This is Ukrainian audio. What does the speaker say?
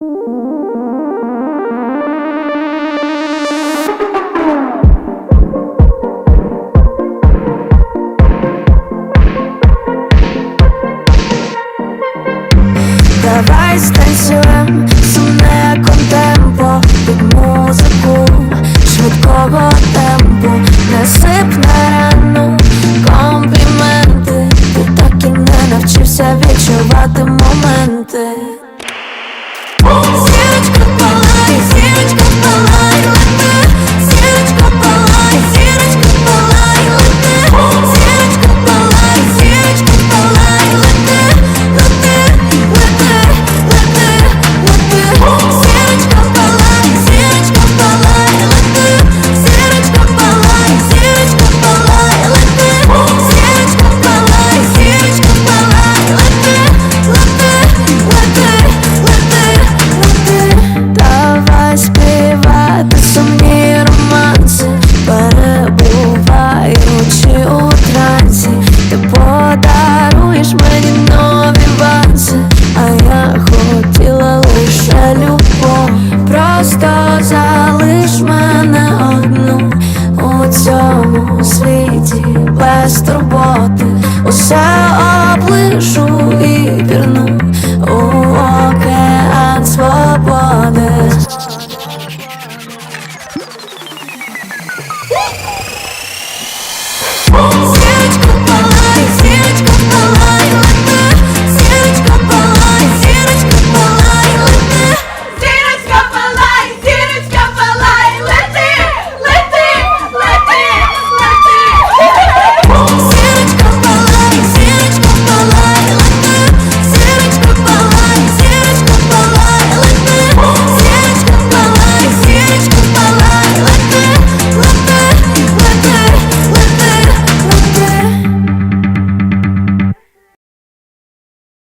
Давай станцюємо сумне контемпо. Під музику швидкого темпу. Не на рану компліменти, ти так і не навчився відчувати моменти. У світі без турботи усе оближу і.